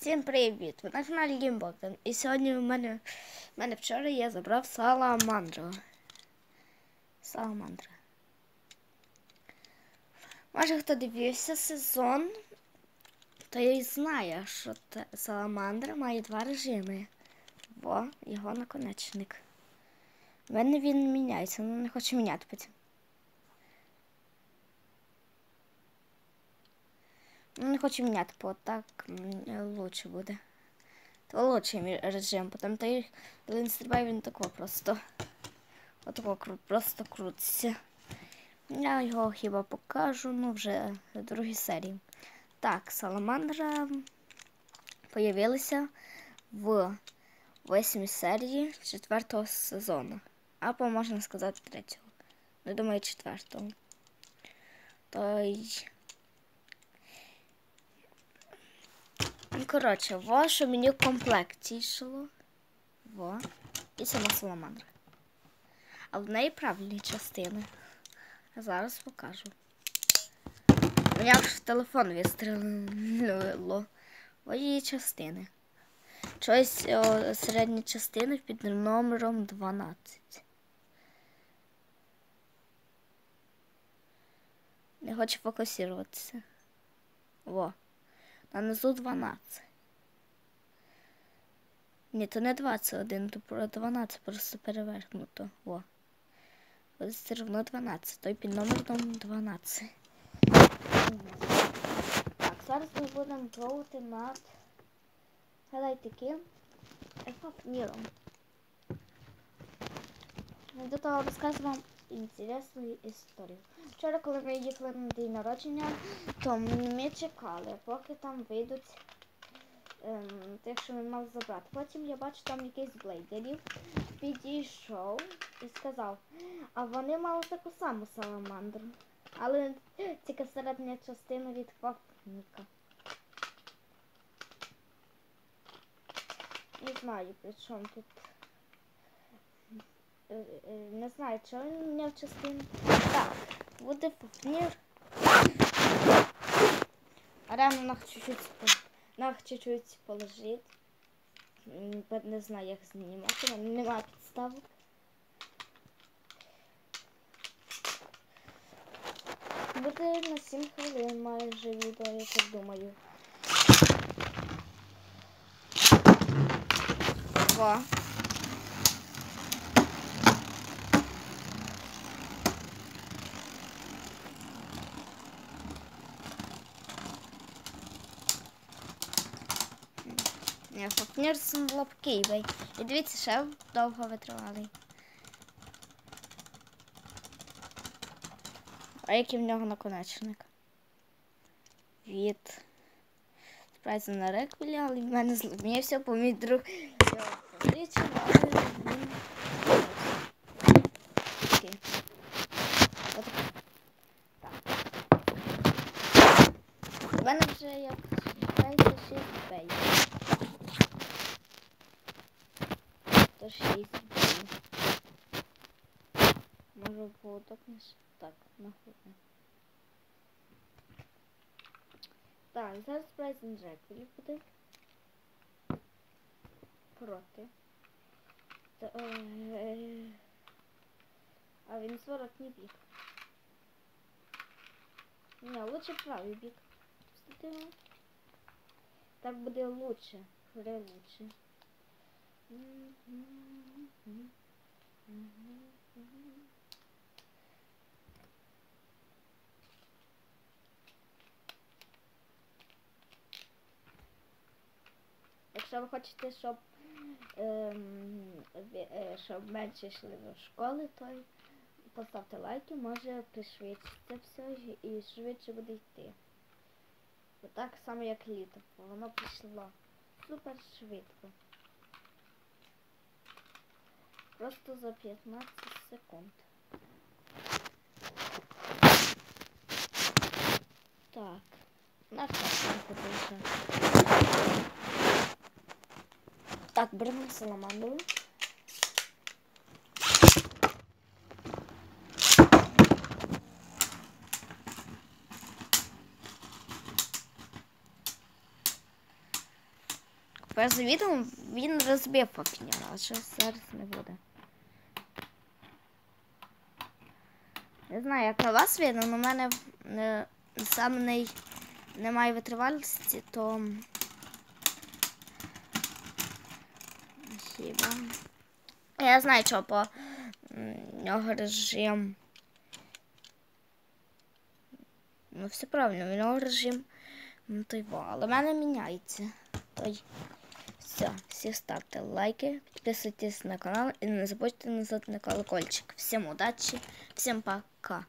Всім привіт! Ви на каналі Гімбоктон. І сьогодні у мене, у мене вчора я забрав саламандру. Саламандра. Може хто дивився сезон, то і знає, що саламандра має два режими. Во, його наконечник. У мене він міняється, але не хочу міняти потім. Ну, не хочу міняти, бо так лучше буде. То лучший режим, потім той, він стрибає, він тако просто. Отако кру- просто крутиться. Я його хіба покажу, ну вже в другій серії. Так, саламандра появилася в восьмій серії четвертого сезону. Або можна сказати третього. Ну, думаю, четвертого. Той. Коротше, во, що мені в комплекті йшло. Во. І сама саламандра. А в неї правильні частини. Зараз покажу. Мені аж телефон вистрілило. Ось її частини. Щось о, середні частини під номером 12. Не хочу фокусуватися. Во. На низу 12. Ні, то не 21, то про 12, просто перевернуто. О. Ось все одно 12, той під номером 12. Так, зараз ми будемо пробувати над таким ефафніром. До того розкажу вам інтересну історію. Вчора, коли ми їхали на день народження, то ми чекали, поки там вийдуть ем, тих, що ми мали забрати. Потім я бачу там якийсь блейдерів, підійшов і сказав, а вони мали таку саму саламандру. Але тільки середня частина від фапніка. Не знаю, при чому тут. Е, е, Не знаю, чого він міняв частину. Так, буде фапнір. А рано нах чуть-чуть нах чуть-чуть положить. Не знаю, як знімати, немає підставок. Буде на 7 хвилин майже відео, я так думаю. Два. Ні, фапнір лапкий бей. І дивіться, ще довго витривалий. А який в нього наконечник? Від спрайзу на реквілі, але в мене зломився, бо мій друг. Так. У мене вже як вважається 6 бей. То 6 бей. Може поудобніше? Так, нахуй. Так, зараз Прайзен Джеквілі буде. Проти. Та, е, А він зворотній бік. Ні, лучше правий бік. Вступимо. Так буде лучше. Хре лучше. Якщо ви хочете, щоб, ем, е, щоб менше йшли до школи, то поставте лайки, може пришвидшиться все і швидше буде йти. Бо так само, як літо, воно пішло супер швидко. Просто за 15 секунд. Так. На що подивися. Так, беремо саламандру. першим відео він розбив папіньона, а що зараз не буде. Не знаю, як на вас видно, але в мене е, сам не, немає витривалості, то хіба. Я знаю, що по нього режим. Ну, все правильно, в нього режим ну, той. Але в мене міняється. Той. Все, всі ставте лайки, підписуйтесь на канал і не забудьте нажати на колокольчик. Всім удачі, всім пока.